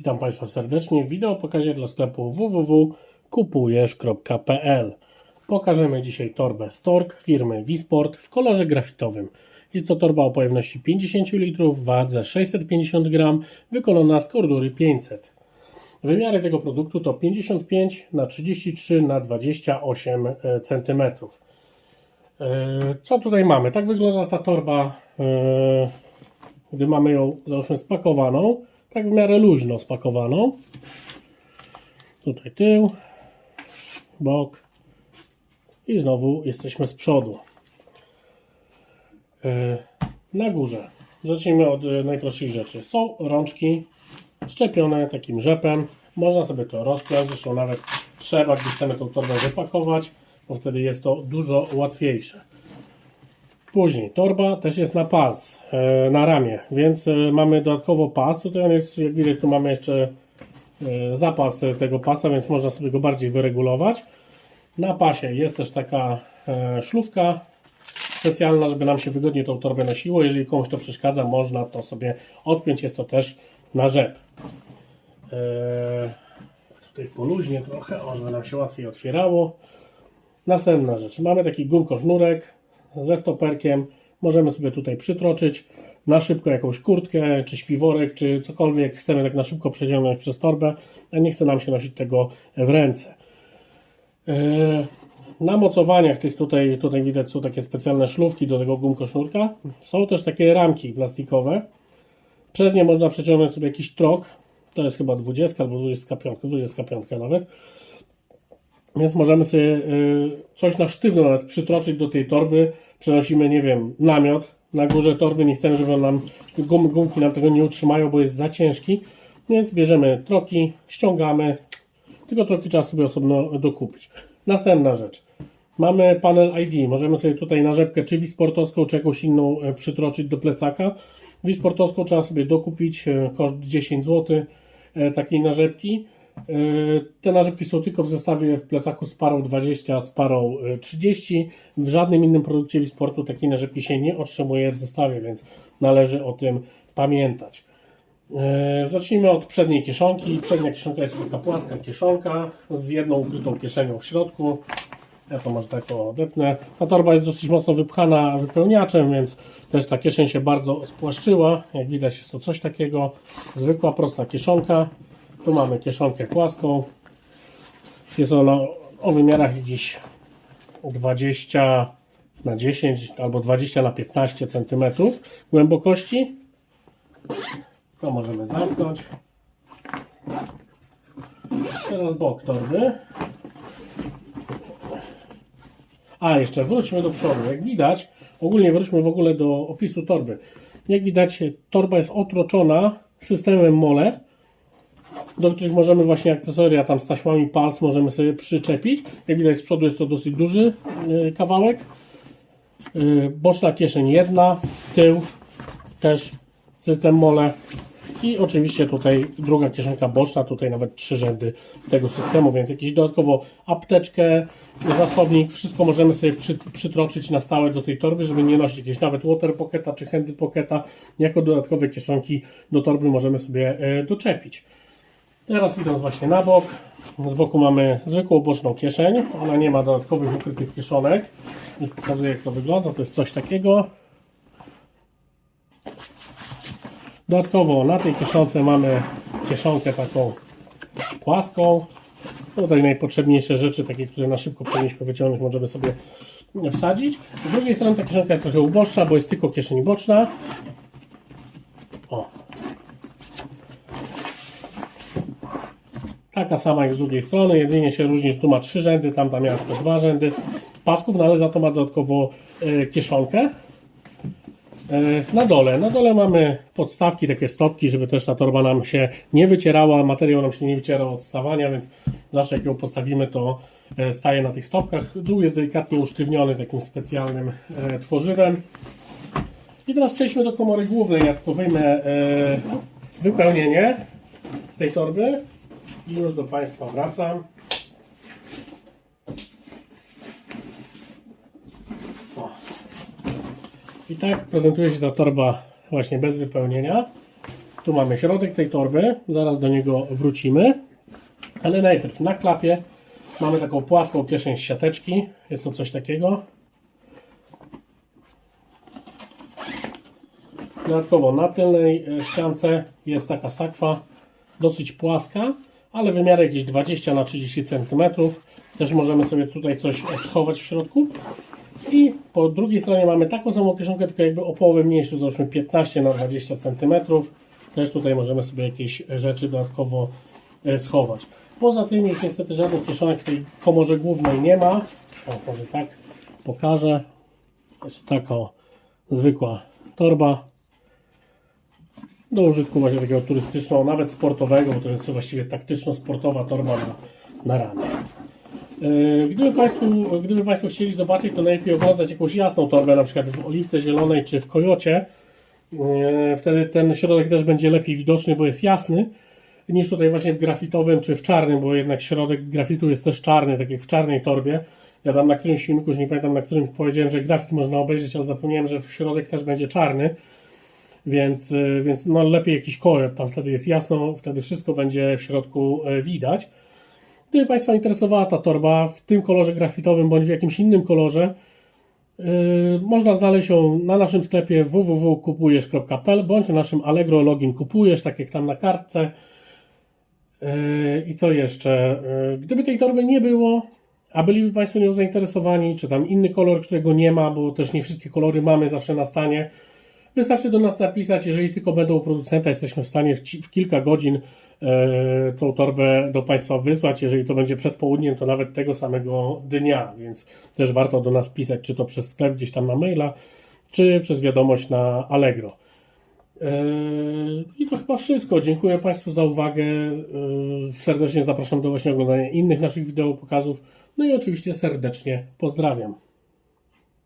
Witam Państwa serdecznie w wideo pokazie dla sklepu www.kupujesz.pl Pokażemy dzisiaj torbę Stork firmy Wisport w kolorze grafitowym. Jest to torba o pojemności 50 litrów, wadze 650 gram, wykonana z kordury 500. Wymiary tego produktu to 55 na 33 na 28 cm. Co tutaj mamy? Tak wygląda ta torba, e, gdy mamy ją, załóżmy, spakowaną. Tak w miarę luźno spakowaną. Tutaj tył, bok i znowu jesteśmy z przodu. E, Na górze. Zacznijmy od e, najprostszych rzeczy. Są rączki szczepione takim rzepem. Można sobie to rozpiąć, zresztą nawet trzeba, gdy chcemy tą torbę wypakować, bo wtedy jest to dużo łatwiejsze. Później torba też jest na pas, e, na ramię, więc e, mamy dodatkowo pas. Tutaj on jest, jak widać, tu mamy jeszcze e, zapas tego pasa, więc można sobie go bardziej wyregulować. Na pasie jest też taka szlufka specjalna, żeby nam się wygodnie tą torbę nosiło. Jeżeli komuś to przeszkadza, można to sobie odpiąć. Jest to też na rzep. Tutaj poluźnie trochę, żeby nam się łatwiej otwierało. Następna rzecz. Mamy taki gumko-sznurek ze stoperkiem. Możemy sobie tutaj przytroczyć na szybko jakąś kurtkę, czy śpiworek, czy cokolwiek chcemy tak na szybko przeciągnąć przez torbę, a nie chce nam się nosić tego w ręce. Yy, Na mocowaniach tych tutaj, tutaj widać są takie specjalne szlufki do tego gumko-sznurka. Są też takie ramki plastikowe. Przez nie można przeciągnąć sobie jakiś trok. To jest chyba 20 albo 25, 25 nawet. Więc możemy sobie y, coś na sztywno nawet przytroczyć do tej torby. Przenosimy, nie wiem, namiot na górze torby. Nie chcemy, żeby nam gum, gumki nam tego nie utrzymają, bo jest za ciężki. Więc bierzemy troki, ściągamy. Tylko troki trzeba sobie osobno dokupić. Następna rzecz. Mamy panel ID. Możemy sobie tutaj narzepkę czy wisportowską, czy jakąś inną e, przytroczyć do plecaka. Wisportowską trzeba sobie dokupić, e, koszt 10 zł e, takiej narzepki. E, Te narzepki są tylko w zestawie w plecaku z parą 20, z parą e, 30. W żadnym innym produkcie Wisportu takiej narzepki się nie otrzymuje w zestawie, więc należy o tym pamiętać. E, Zacznijmy od przedniej kieszonki. Przednia kieszonka jest taka płaska kieszonka z jedną ukrytą kieszenią w środku. Ja to może tak odepnę. Ta torba jest dosyć mocno wypchana wypełniaczem, więc też ta kieszeń się bardzo spłaszczyła. Jak widać jest to coś takiego. Zwykła, prosta kieszonka. Tu mamy kieszonkę płaską. Jest ona o wymiarach jakichś 20 na 10 albo 20 na 15 cm głębokości. To możemy zamknąć. Teraz bok torby. A, jeszcze wróćmy do przodu. Jak widać, ogólnie wróćmy w ogóle do opisu torby. Jak widać, torba jest otoczona systemem mole, do których możemy właśnie akcesoria tam z taśmami pas możemy sobie przyczepić. Jak widać z przodu jest to dosyć duży yy, kawałek. Yy, boczna kieszeń jedna, tył też system mole i oczywiście tutaj druga kieszonka boczna, tutaj nawet trzy rzędy tego systemu, więc jakieś dodatkowo apteczkę, zasobnik, wszystko możemy sobie przy, przytroczyć na stałe do tej torby, żeby nie nosić jakiegoś nawet water pocketa czy handy pocketa. Jako dodatkowe kieszonki do torby możemy sobie e, doczepić. Teraz idąc właśnie na bok, z boku mamy zwykłą boczną kieszeń, ona nie ma dodatkowych ukrytych kieszonek. Już pokazuję jak to wygląda, to jest coś takiego. Dodatkowo na tej kieszonce mamy kieszonkę taką płaską. Tutaj najpotrzebniejsze rzeczy, takie, które na szybko powinniśmy wyciągnąć, możemy sobie wsadzić. Z drugiej strony ta kieszonka jest trochę uboższa, bo jest tylko kieszeń boczna. O. Taka sama jak z drugiej strony, jedynie się różni, że tu ma trzy rzędy, tam tam miała tylko dwa rzędy pasków, no ale za to ma dodatkowo e, kieszonkę. E, Na dole, na dole mamy podstawki, takie stopki, żeby też ta torba nam się nie wycierała, materiał nam się nie wycierał od stawania, więc zawsze jak ją postawimy, to e, staje na tych stopkach. Dół jest delikatnie usztywniony takim specjalnym tworzywem. I teraz przejdźmy do komory głównej. Ja tylko wyjmę wypełnienie z tej torby i już do Państwa wracam. O. I tak prezentuje się ta torba właśnie bez wypełnienia. Tu mamy środek tej torby, zaraz do niego wrócimy. Ale najpierw na klapie mamy taką płaską kieszeń z siateczki. Jest to coś takiego. Dodatkowo na tylnej e, ściance jest taka sakwa, dosyć płaska, ale wymiary jakieś 20 na 30 cm. Też możemy sobie tutaj coś schować w środku. I po drugiej stronie mamy taką samą kieszonkę, tylko jakby o połowę mniejszą, załóżmy 15 na 20 cm. Też tutaj możemy sobie jakieś rzeczy dodatkowo e, schować. Poza tym już niestety żadnych kieszonek w tej komorze głównej nie ma. O, może tak pokażę. Jest to taka zwykła torba do użytku właśnie takiego turystycznego, nawet sportowego, bo to jest właściwie taktyczno-sportowa torba na, na. Yy, Gdyby Państwo, gdyby Państwo chcieli zobaczyć, to najlepiej oglądać jakąś jasną torbę, na przykład w oliwce zielonej czy w kojocie. Yy, Wtedy ten środek też będzie lepiej widoczny, bo jest jasny, niż tutaj właśnie w grafitowym czy w czarnym, bo jednak środek grafitu jest też czarny, tak jak w czarnej torbie. Ja tam na którymś filmiku, już nie pamiętam na którym powiedziałem, że grafit można obejrzeć, ale zapomniałem, że środek też będzie czarny. Więc, y, więc no lepiej jakiś kolor, tam wtedy jest jasno, wtedy wszystko będzie w środku y, widać. Gdyby Państwa interesowała ta torba w tym kolorze grafitowym bądź w jakimś innym kolorze, yy, można znaleźć ją na naszym sklepie www.kupujesz.pl bądź na naszym Allegro login kupujesz, tak jak tam na kartce. Yy, I co jeszcze? Yy, Gdyby tej torby nie było, a byliby Państwo nią zainteresowani, czy tam inny kolor, którego nie ma, bo też nie wszystkie kolory mamy zawsze na stanie, Wystarczy do nas napisać, jeżeli tylko będą u producenta, jesteśmy w stanie w, w kilka godzin e, tą torbę do Państwa wysłać. Jeżeli to będzie przed południem, to nawet tego samego dnia, więc też warto do nas pisać, czy to przez sklep gdzieś tam na maila, czy przez wiadomość na Allegro. E, I to chyba wszystko. Dziękuję Państwu za uwagę. E, Serdecznie zapraszam do właśnie oglądania innych naszych wideo pokazów. No i oczywiście serdecznie pozdrawiam.